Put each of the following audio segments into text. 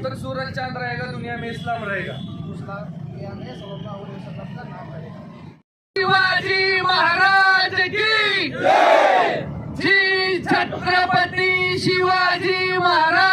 उधर सूरज चांद रहेगा दुनिया में इस्लाम रहेगा। शिवाजी महाराज की जी छत्रपति शिवाजी महाराज।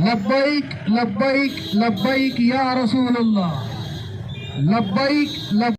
लब्बैक लब्बैक लब्बैक या रसूलुल्लाह लब्बैक लब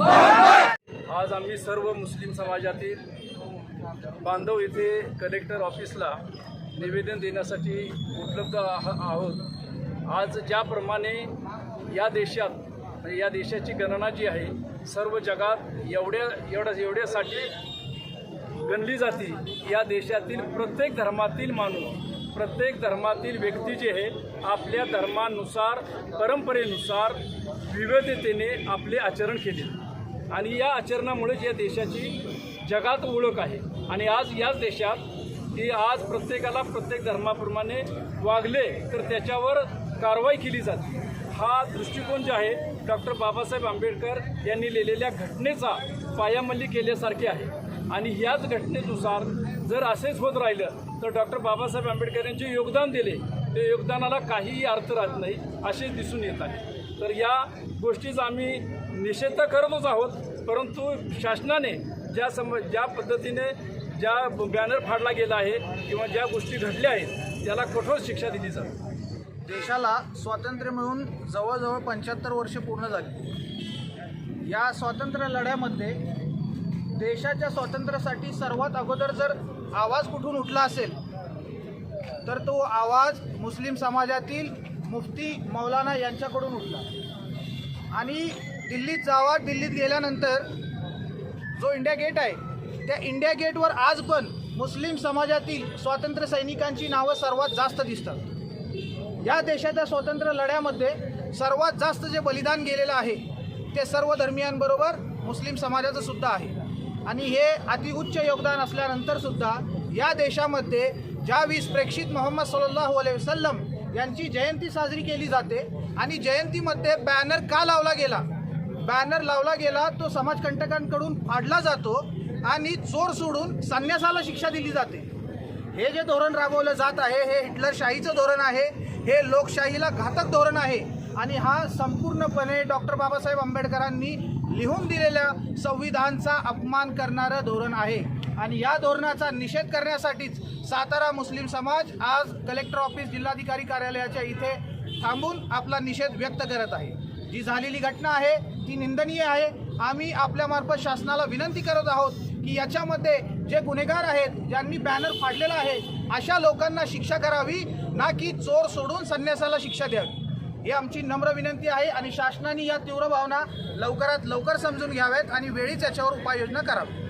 आज आम्ही सर्व मुस्लिम समाजातील बांधव येथे कलेक्टर ऑफिसला निवेदन देण्यासाठी उपलब्ध आह- आहोत. आज ज्याप्रमाणे या देशात म्हणजे या देशाची गणना जी आहे सर्व जगात एवढ्या एवढ्या एवढ्यासाठी गणली जाते. या देशातील प्रत्येक धर्मातील माणूस प्रत्येक धर्मातील व्यक्ती जे आहे आपल्या धर्मानुसार परंपरेनुसार विविधतेने आपले आचरण केले. आणि या आचरणामुळेच या देशाची जगात ओळख आहे. आणि आज याच देशात की आज प्रत्येकाला प्रत्येक धर्माप्रमाणे वागले तर त्याच्यावर कारवाई केली जाते. हा दृष्टिकोन जे आहे डॉक्टर बाबासाहेब आंबेडकर यांनी लिहिलेल्या घटनेचा पायामल्ली केल्यासारखे आहे. आणि याच घटनेनुसार जर असेच होत राहिलं तर डॉक्टर बाबासाहेब आंबेडकर यांचे योगदान दिले ते योगदानाला काहीही अर्थ राहत नाही असे दिसून येत आहे. तर या गोष्टीचा आम्ही निषेध तर करतच आहोत परंतु शासनाने ज्या सम ज्या पद्धतीने ज्या बॅनर फाडला गेला आहे किंवा ज्या गोष्टी घडल्या आहेत त्याला कठोर शिक्षा दिली जाते देशाला स्वातंत्र्य मिळून जवळजवळ पंच्याहत्तर वर्ष पूर्ण झाली. या स्वातंत्र्य लढ्यामध्ये देशाच्या स्वातंत्र्यासाठी सर्वात अगोदर जर आवाज कुठून उठला असेल तर तो आवाज मुस्लिम समाजातील मुफ्ती मौलाना यांच्याकडून उठला. आणि दिल्लीत जावा दिल्लीत गेल्यानंतर जो इंडिया गेट आहे त्या इंडिया गेटवर आज पण मुस्लिम समाजातील स्वातंत्र्य सैनिकांची नावं सर्वात जास्त दिसतात. या देशाच्या स्वातंत्र्य लढ्यामध्ये सर्वात जास्त जे बलिदान गेलेलं आहे ते सर्व धर्मियांबरोबर मुस्लिम समाजाचं सुद्धा आहे. आणि हे अतिउच्च योगदान असल्यानंतर सुद्धा या देशामध्ये ज्यावेळेस प्रेक्षित मोहम्मद सल्लल्लाहु अलैहि वसल्लम यांची जयंती साजरी केली जाते आणि जयंतीमध्ये बॅनर का लावला गेला बॅनर लावला गेला तो समाजकंटकांकडून फाडला जातो आणि चोर सोडून संन्यासाला शिक्षा दिली जाते. हे जे धोरण राबवलं जात आहे हे हिटलरशाहीचं धोरण आहे हे लोकशाहीला घातक धोरण आहे आणि हा संपूर्णपणे डॉक्टर बाबासाहेब आंबेडकरांनी लिहून दिलेल्या संविधानचा अपमान करणारं धोरण आहे. आणि या धोरणाचा निषेध करण्यासाठीच सातारा मुस्लिम समाज आज कलेक्टर ऑफिस जिल्हाधिकारी कार्यालयाच्या इथे थांबून आपला निषेध व्यक्त करत आहे. जी झालेली घटना आहे ती निंदनीय आहे. आम्ही आपल्यामार्फत शासनाला विनंती करत आहोत की याच्यामध्ये जे गुन्हेगार आहेत ज्यांनी बॅनर फाडलेला आहे अशा लोकांना शिक्षा करावी ना की चोर सोडून संन्यासाला शिक्षा द्यावी. ही आमची नम्र विनंती आहे आणि शासनाने या तीव्र भावना लवकरात लवकर समजून घ्याव्यात आणि वेळीच याच्यावर उपाययोजना करावी.